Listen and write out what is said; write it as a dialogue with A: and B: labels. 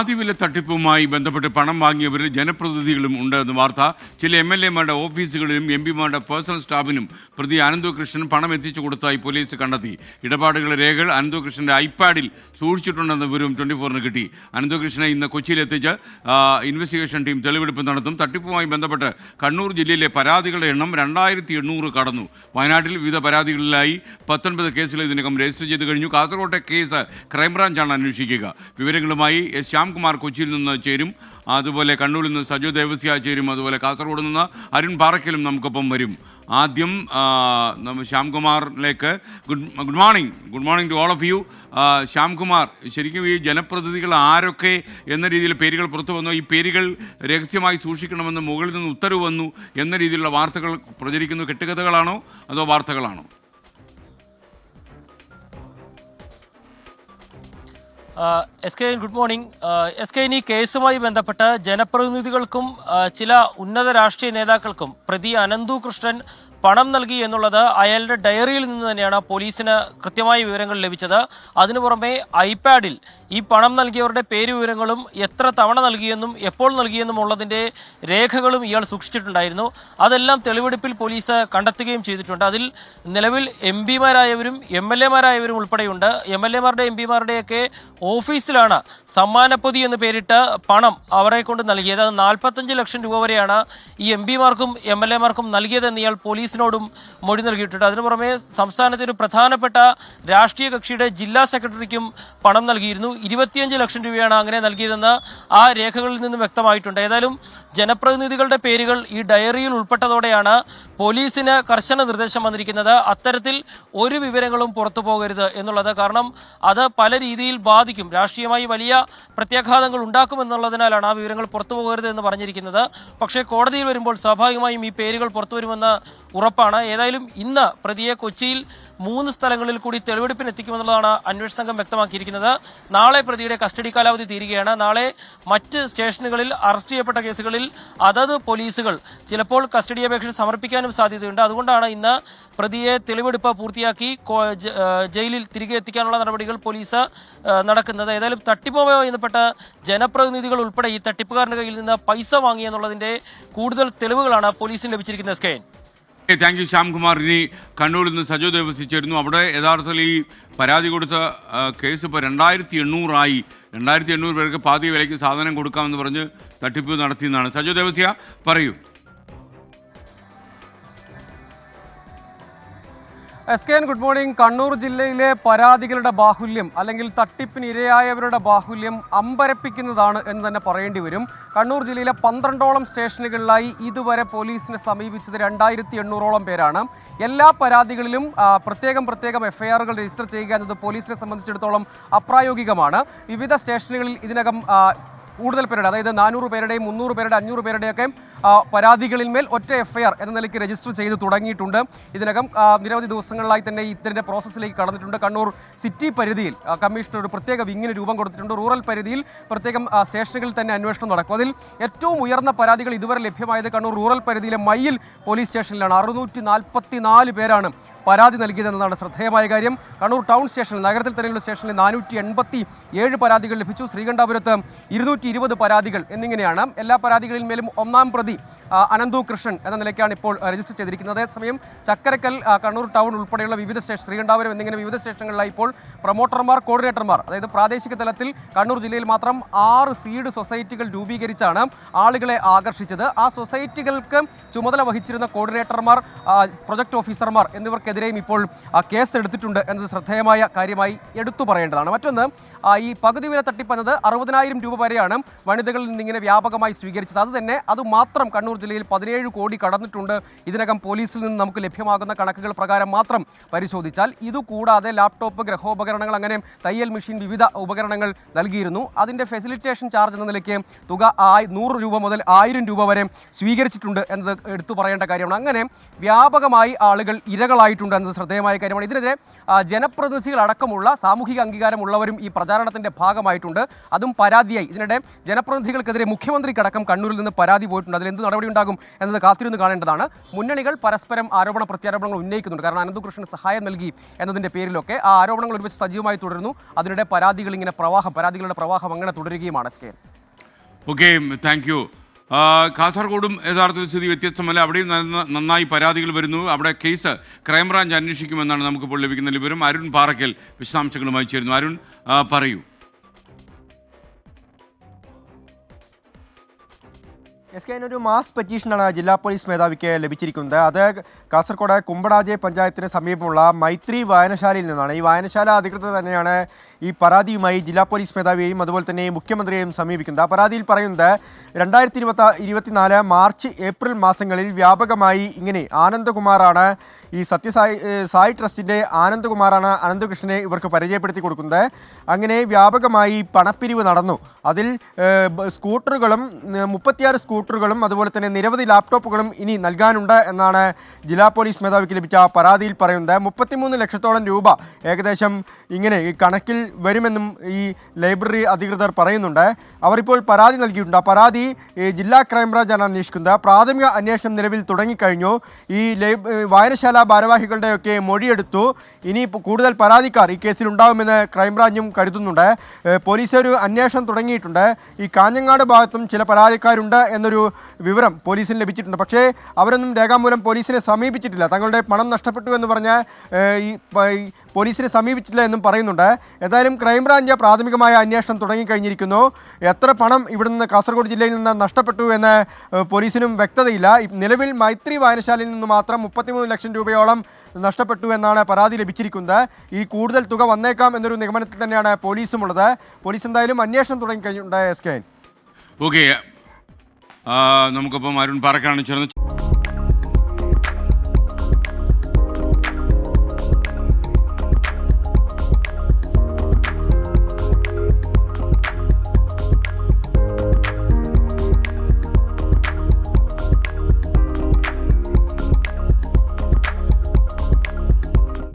A: ആദിവില തട്ടിപ്പുമായി ബന്ധപ്പെട്ട് പണം വാങ്ങിയവരിൽ ജനപ്രതിനിധികളും ഉണ്ട് എന്ന വാർത്ത ചില എം എൽ എമാരുടെ ഓഫീസുകളിലും എം പിമാരുടെ പേഴ്സണൽ സ്റ്റാഫിനും പ്രതി അനന്തകൃഷ്ണൻ പണം എത്തിച്ചു കൊടുത്തതായി പോലീസ് കണ്ടെത്തി. ഇടപാടുകളെ രേഖകൾ അനന്തകൃഷ്ണന്റെ ഐപാഡിൽ സൂക്ഷിച്ചിട്ടുണ്ടെന്ന വിവരവും ട്വന്റി ഫോറിന് കിട്ടി. അനന്തകൃഷ്ണനെ ഇന്ന് കൊച്ചിയിലെത്തിച്ച് ഇൻവെസ്റ്റിഗേഷൻ ടീം തെളിവെടുപ്പ് നടത്തും. തട്ടിപ്പുമായി ബന്ധപ്പെട്ട് കണ്ണൂർ ജില്ലയിലെ പരാതികളുടെ എണ്ണം രണ്ടായിരത്തി എണ്ണൂറ് കടന്നു. വയനാട്ടിൽ വിവിധ പരാതികളിലായി പത്തൊൻപത് കേസുകൾ ഇതിനകം രജിസ്റ്റർ ചെയ്ത് കഴിഞ്ഞു. കാസർകോട്ടെ കേസ് ക്രൈംബ്രാഞ്ചാണ് അന്വേഷിക്കുക. വിവരങ്ങളുമായി എസ് ശ്യാംകുമാർ കൊച്ചിയിൽ നിന്ന് ചേരും. അതുപോലെ കണ്ണൂരിൽ നിന്ന് സജു ദേവസ്യ ചേരും. അതുപോലെ കാസർഗോഡ് നിന്ന് അരുൺ പാറക്കലും നമുക്കൊപ്പം വരും. ആദ്യം ശ്യാംകുമാറിലേക്ക് good good morning. Good morning to all of you. Shyamkumar ശരിക്കും ഈ ജനപ്രതിനിധികൾ ആരൊക്കെ എന്ന രീതിയിൽ പേരുകൾ പുറത്തു വന്നു. ഈ പേരുകൾ രഹസ്യമായി സൂക്ഷിക്കണമെന്ന് മുകളിൽ നിന്ന് ഉത്തരവ് വന്നു എന്ന രീതിയിലുള്ള വാർത്തകൾ പ്രചരിക്കുന്നു. കെട്ടുകഥകളാണോ അതോ വാർത്തകളാണോ?
B: S K good morning S K ഇനി കേസുമായി ബന്ധപ്പെട്ട് ജനപ്രതിനിധികൾക്കും ചില ഉന്നത രാഷ്ട്രീയ നേതാക്കൾക്കും പ്രതി അനന്തു കൃഷ്ണൻ പണം നൽകി എന്നുള്ളത് അയാളുടെ ഡയറിയിൽ നിന്ന് തന്നെയാണ് പോലീസിന് കൃത്യമായ വിവരങ്ങൾ ലഭിച്ചത്. അതിനു പുറമെ ഐപാഡിൽ ഈ പണം നൽകിയവരുടെ പേര് വിവരങ്ങളും എത്ര തവണ നൽകിയെന്നും എപ്പോൾ നൽകിയെന്നും ഉള്ളതിന്റെ രേഖകളും ഇയാൾ സൂക്ഷിച്ചിട്ടുണ്ടായിരുന്നു. അതെല്ലാം തെളിവെടുപ്പിൽ പോലീസ് കണ്ടെത്തുകയും ചെയ്തിട്ടുണ്ട്. അതിൽ നിലവിൽ എം പിമാരായവരും എം എൽ എമാരായവരും ഉൾപ്പെടെയുണ്ട്. എം എൽ എമാരുടെ എം പിമാരുടെയൊക്കെ ഓഫീസിലാണ് സമ്മാനപ്പൊതി എന്ന് പേരിട്ട് പണം അവരെ കൊണ്ട് നൽകിയത്. അത് നാൽപ്പത്തഞ്ച് ലക്ഷം രൂപ വരെയാണ് ഈ എം പിമാർക്കും എം എൽ എമാർക്കും നൽകിയതെന്ന് ഇയാൾ പോലീസിനോടും മൊഴി നൽകിയിട്ടുണ്ട്. അതിനു പുറമെ സംസ്ഥാനത്തെ ഒരു പ്രധാനപ്പെട്ട രാഷ്ട്രീയ കക്ഷിയുടെ ജില്ലാ സെക്രട്ടറിക്കും പണം നൽകിയിരുന്നു. ഇരുപത്തിയഞ്ച് ലക്ഷം രൂപയാണ് അങ്ങനെ നൽകിയതെന്ന് ആ രേഖകളിൽ നിന്നും വ്യക്തമായിട്ടുണ്ട്. ഏതായാലും ജനപ്രതിനിധികളുടെ പേരുകൾ ഈ ഡയറിയിൽ ഉൾപ്പെട്ടതോടെയാണ് പോലീസിന് കർശന നിർദ്ദേശം വന്നിരിക്കുന്നത്. അത്തരത്തിൽ ഒരു വിവരങ്ങളും പുറത്തു പോകരുത് എന്നുള്ളത്. കാരണം അത് പല രീതിയിൽ ബാധിക്കും. രാഷ്ട്രീയമായി വലിയ പ്രത്യാഘാതങ്ങൾ ഉണ്ടാക്കുമെന്നുള്ളതിനാലാണ് ആ വിവരങ്ങൾ പുറത്തു പോകരുത് എന്ന് പറഞ്ഞിരിക്കുന്നത്. പക്ഷേ കോടതിയിൽ വരുമ്പോൾ സ്വാഭാവികമായും ഈ പേരുകൾ പുറത്തു വരുമെന്ന് ഉറപ്പാണ്. ഏതായാലും ഇന്ന് പ്രതിയെ കൊച്ചിയിൽ മൂന്ന് സ്ഥലങ്ങളിൽ കൂടി തെളിവെടുപ്പിന് എത്തിക്കുമെന്നുള്ളതാണ് അന്വേഷണ സംഘം വ്യക്തമാക്കിയിരിക്കുന്നത്. നാളെ പ്രതിയുടെ കസ്റ്റഡി കാലാവധി തീരുകയാണ്. നാളെ മറ്റ് സ്റ്റേഷനുകളിൽ അറസ്റ്റ് ചെയ്യപ്പെട്ട കേസുകളിൽ അതത് പോലീസുകൾ ചിലപ്പോൾ കസ്റ്റഡി അപേക്ഷ സമർപ്പിക്കാനും സാധ്യതയുണ്ട്. അതുകൊണ്ടാണ് ഇന്ന് പ്രതിയെ തെളിവെടുപ്പ് പൂർത്തിയാക്കി ജയിലിൽ തിരികെ എത്തിക്കാനുള്ള നടപടികൾ പോലീസ് നടക്കുന്നത്. ഏതായാലും തട്ടിപ്പുമായി എന്നപ്പെട്ട ജനപ്രതിനിധികൾ ഉൾപ്പെടെ ഈ തട്ടിപ്പുകാരന്റെ കയ്യിൽ നിന്ന് പൈസ വാങ്ങിയെന്നുള്ളതിന്റെ കൂടുതൽ തെളിവുകളാണ് പോലീസിന് ലഭിച്ചിരിക്കുന്നത്. എൻ.
A: താങ്ക് യു ശ്യാംകുമാർ ഇനി കണ്ണൂരിൽ നിന്ന് സജോ ദേവസിച്ചിരുന്നു ചേരുന്നു അവിടെ യഥാർത്ഥത്തിൽ ഈ പരാതി കൊടുത്ത കേസ് ഇപ്പോൾ രണ്ടായിരത്തി എണ്ണൂറായി. രണ്ടായിരത്തി എണ്ണൂറ് പേർക്ക് പാതി വിലയ്ക്ക് സാധനം കൊടുക്കാമെന്ന് പറഞ്ഞ് തട്ടിപ്പ് നടത്തിയെന്നാണ്. സജോ ദേവസ്യ പറയൂ.
C: S K N good morning. Kannur ജില്ലയിലെ പരാതികളുടെ ബാഹുല്യം അല്ലെങ്കിൽ തട്ടിപ്പിന് ഇരയായവരുടെ ബാഹുല്യം അമ്പരപ്പിക്കുന്നതാണ് എന്ന് തന്നെ പറയേണ്ടി വരും. കണ്ണൂർ ജില്ലയിലെ പന്ത്രണ്ടോളം സ്റ്റേഷനുകളിലായി ഇതുവരെ പോലീസിനെ സമീപിച്ചത് രണ്ടായിരത്തി എണ്ണൂറോളം പേരാണ്. എല്ലാ പരാതികളിലും പ്രത്യേകം പ്രത്യേകം എഫ്ഐആറുകൾ രജിസ്റ്റർ ചെയ്യുക എന്നത് പോലീസിനെ സംബന്ധിച്ചിടത്തോളം അപ്രായോഗികമാണ്. വിവിധ സ്റ്റേഷനുകളിൽ ഇതിനകം കൂടുതൽ പേരുടെ അതായത് നാനൂറ് പേരുടെയും മുന്നൂറ് പേരുടെ അഞ്ഞൂറ് പേരുടെയൊക്കെ പരാതികളിന്മേൽ ഒറ്റ എഫ്ഐആർ എന്ന നിലയ്ക്ക് രജിസ്റ്റർ ചെയ്ത് തുടങ്ങിയിട്ടുണ്ട്. ഇതിനകം നിരവധി ദിവസങ്ങളിലായി തന്നെ ഇതിന്റെ പ്രോസസ്സിലേക്ക് കടന്നിട്ടുണ്ട്. കണ്ണൂർ സിറ്റി പരിധിയിൽ കമ്മീഷണർ ഒരു പ്രത്യേക വിങ്ങിന് രൂപം കൊടുത്തിട്ടുണ്ട്. റൂറൽ പരിധിയിൽ പ്രത്യേകം സ്റ്റേഷനുകളിൽ തന്നെ അന്വേഷണം നടക്കും. അതിൽ ഏറ്റവും ഉയർന്ന പരാതികൾ ഇതുവരെ ലഭ്യമായത് കണ്ണൂർ റൂറൽ പരിധിയിലെ മയിൽ പോലീസ് സ്റ്റേഷനിലാണ്. അറുന്നൂറ്റി പേരാണ് പരാതി നൽകിയതെന്നതാണ് ശ്രദ്ധേയമായ കാര്യം. കണ്ണൂർ ടൗൺ സ്റ്റേഷനിൽ നഗരത്തിൽ തന്നെയുള്ള സ്റ്റേഷനിൽ നാനൂറ്റി എൺപത്തി ഏഴ് പരാതികൾ ലഭിച്ചു. ശ്രീകണ്ഠാപുരത്ത് ഇരുന്നൂറ്റി ഇരുപത് പരാതികൾ എന്നിങ്ങനെയാണ്. എല്ലാ പരാതികളിൽ മേലും ഒന്നാം പ്രതി ആ, അനന്തു കൃഷ്ണൻ എന്ന നിലയ്ക്കാണ് ഇപ്പോൾ രജിസ്റ്റർ ചെയ്തിരിക്കുന്നത്. അതേസമയം ചക്കരക്കൽ കണ്ണൂർ ടൗൺ ഉൾപ്പെടെയുള്ള വിവിധ സ്റ്റേഷൻ ശ്രീകണ്ഠാപുരം എന്നിങ്ങനെ വിവിധ സ്റ്റേഷനുകളിലായി ഇപ്പോൾ പ്രൊമോട്ടർമാർ കോർഡിനേറ്റർമാർ അതായത് പ്രാദേശിക തലത്തിൽ കണ്ണൂർ ജില്ലയിൽ മാത്രം ആറ് സീഡ് സൊസൈറ്റികൾ രൂപീകരിച്ചാണ് ആളുകളെ ആകർഷിച്ചത്. ആ സൊസൈറ്റികൾക്ക് ചുമതല വഹിച്ചിരുന്ന കോർഡിനേറ്റർമാർ പ്രൊജക്ട് ഓഫീസർമാർ എന്നിവർക്കെതിരെയും ഇപ്പോൾ കേസ് എടുത്തിട്ടുണ്ട് എന്നത് ശ്രദ്ധേയമായ കാര്യമായി എടുത്തു പറയേണ്ടതാണ്. മറ്റൊന്ന് ഈ പകുതി വില തട്ടിപ്പെന്നത് അറുപതിനായിരം രൂപ വരെയാണ് വനിതകളിൽ നിന്നിങ്ങനെ വ്യാപകമായി സ്വീകരിച്ചത്. അത് തന്നെ അത് മാത്രം കണ്ണൂർ ജില്ലയിൽ പതിനേഴ് കോടി കടന്നിട്ടുണ്ട്. ഇതിനകം പോലീസിൽ നിന്ന് നമുക്ക് ലഭ്യമാകുന്ന കണക്കുകൾ പ്രകാരം മാത്രം പരിശോധിച്ചാൽ ഇതുകൂടാതെ ലാപ്ടോപ്പ് ഗ്രഹോപകരണങ്ങൾ അങ്ങനെ തയ്യൽ മെഷീൻ വിവിധ ഉപകരണങ്ങൾ നൽകിയിരുന്നു. അതിന്റെ ഫെസിലിറ്റേഷൻ ചാർജ് എന്ന നിലയ്ക്ക് തുക നൂറ് രൂപ മുതൽ ആയിരം രൂപ വരെ സ്വീകരിച്ചിട്ടുണ്ട് എന്നത് എടുത്തു പറയേണ്ട കാര്യമാണ്. അങ്ങനെ വ്യാപകമായി ആളുകൾ ഇരകളായിട്ടുണ്ട് എന്നത് ശ്രദ്ധേയമായ കാര്യമാണ്. ഇതിനെതിരെ ജനപ്രതിനിധികൾ ജനപ്രതിനിധികളടക്കമുള്ള സാമൂഹിക അംഗീകാരമുള്ളവരും ഈ പ്രചാരണത്തിന്റെ ഭാഗമായിട്ടുണ്ട്. അതും പരാതിയായി. ഇതിനിടെ ജനപ്രതിനിധികൾക്കെതിരെ മുഖ്യമന്ത്രിക്കടക്കം കണ്ണൂരിൽ നിന്ന് പരാതി പോയിട്ടുണ്ട്. അതിൽ എന്ത് നടപടി നടപടിയുണ്ടാകും എന്നത് കാത്തിരുന്ന് കാണേണ്ടതാണ്. മുന്നണികൾ പരസ്പരം ആരോപണ പ്രത്യാരോപണങ്ങൾ ഉന്നയിക്കുന്നുണ്ട്. കാരണം അനന്തകൃഷ്ണൻ സഹായം നൽകി എന്നതിന്റെ പേരിലൊക്കെ ആ ആരോപണങ്ങൾ ഒരുമിച്ച് സജീവമായി തുടരുന്നു. അതിനിടെ പരാതികൾ ഇങ്ങനെ പ്രവാഹം പരാതികളുടെ പ്രവാഹം അങ്ങനെ തുടരുകയുമാണ് കെ
A: ഓക്കെ താങ്ക് യു കാസർഗോഡും യഥാർത്ഥത്തിൽ സ്ഥിതി വ്യത്യസ്തമല്ല. അവിടെയും നന്നായി പരാതികൾ വരുന്നു. അവിടെ കേസ് ക്രൈംബ്രാഞ്ച് അന്വേഷിക്കുമെന്നാണ് നമുക്കിപ്പോൾ ലഭിക്കുന്ന വിവരം. അരുൺ പാറക്കൽ വിശദാംശങ്ങളുമായി ചേരുന്നു. അരുൺ പറയൂ.
D: എസ് കെ ഒരു മാസ് പെറ്റീഷനാണ് ജില്ലാ പോലീസ് മേധാവിക്ക് ലഭിച്ചിരിക്കുന്നത്. അത് കാസർഗോഡ് കുമ്പടാജെ പഞ്ചായത്തിന് സമീപമുള്ള മൈത്രി വായനശാലയിൽ നിന്നാണ്. ഈ വായനശാല അധികൃതർ തന്നെയാണ് ഈ പരാതിയുമായി ജില്ലാ പോലീസ് മേധാവിയെയും അതുപോലെ തന്നെ മുഖ്യമന്ത്രിയെയും സമീപിക്കുന്നത്. ആ പരാതിയിൽ പറയുന്നത് രണ്ടായിരത്തി ഇരുപത്തി ഇരുപത്തിനാല് മാർച്ച് ഏപ്രിൽ മാസങ്ങളിൽ വ്യാപകമായി ഇങ്ങനെ ആനന്ദകുമാറാണ് ഈ സത്യസായി സായി ട്രസ്റ്റിന്റെ ആനന്ദകുമാറാണ് അനന്തകൃഷ്ണനെ ഇവർക്ക് പരിചയപ്പെടുത്തി കൊടുക്കുന്നത്. അങ്ങനെ വ്യാപകമായി പണപ്പിരിവ് നടന്നു. അതിൽ സ്കൂട്ടറുകളും മുപ്പത്തിയാറ് സ്കൂട്ടറുകളും അതുപോലെ തന്നെ നിരവധി ലാപ്ടോപ്പുകളും ഇനി നൽകാനുണ്ട് എന്നാണ് ജില്ലാ പോലീസ് മേധാവിക്ക് ലഭിച്ച പരാതിയിൽ പറയുന്നത്. മുപ്പത്തിമൂന്ന് ലക്ഷത്തോളം രൂപ ഏകദേശം ഇങ്ങനെ കണക്കിൽ വരുമെന്നും ഈ ലൈബ്രറി അധികൃതർ പറയുന്നുണ്ട്. അവരിപ്പോൾ പരാതി നൽകിയിട്ടുണ്ട്. ആ പരാതി ജില്ലാ ക്രൈംബ്രാഞ്ചാണ് അന്വേഷിക്കുന്നത് പ്രാഥമിക അന്വേഷണം നിലവിൽ തുടങ്ങിക്കഴിഞ്ഞു. ഈ ലൈബ് വായനശാല ഭാരവാഹികളുടെയൊക്കെ മൊഴിയെടുത്തു. ഇനി കൂടുതൽ പരാതിക്കാർ ഈ കേസിൽ ഉണ്ടാകുമെന്ന് ക്രൈംബ്രാഞ്ചും കരുതുന്നുണ്ട്. പോലീസ് ഒരു അന്വേഷണം തുടങ്ങിയിട്ടുണ്ട്. ഈ കാഞ്ഞങ്ങാട് ഭാഗത്തും ചില പരാതിക്കാരുണ്ട് എന്നൊരു വിവരം പോലീസിന് ലഭിച്ചിട്ടുണ്ട്. പക്ഷേ അവരൊന്നും രേഖാമൂലം പോലീസിനെ സമീപിച്ചിട്ടില്ല. തങ്ങളുടെ പണം നഷ്ടപ്പെട്ടു എന്ന് പറഞ്ഞ് ഈ പോലീസിനെ സമീപിച്ചിട്ടില്ല എന്നും പറയുന്നുണ്ട്. എന്തായാലും ക്രൈംബ്രാഞ്ച് പ്രാഥമികമായ അന്വേഷണം തുടങ്ങിക്കഴിഞ്ഞിരിക്കുന്നു. എത്ര പണം ഇവിടുന്ന് കാസർഗോഡ് ജില്ലയിൽ നിന്ന് നഷ്ടപ്പെട്ടു എന്ന് പോലീസിനും വ്യക്തതയില്ല. നിലവിൽ മൈത്രി വായനശാലയിൽ നിന്ന് മാത്രം മുപ്പത്തിമൂന്ന് ലക്ഷം രൂപയോളം നഷ്ടപ്പെട്ടു എന്നാണ് പരാതി ലഭിച്ചിരിക്കുന്നത്. ഈ കൂടുതൽ തുക വന്നേക്കാം എന്നൊരു നിഗമനത്തിൽ തന്നെയാണ് പോലീസും ഉള്ളത്. പോലീസ് എന്തായാലും അന്വേഷണം തുടങ്ങിക്കഴിഞ്ഞിട്ടുണ്ട് എസ് കെ
A: ഓക്കെ നമുക്കിപ്പം അരുൺ പാറക്കാണ് ചേർന്ന്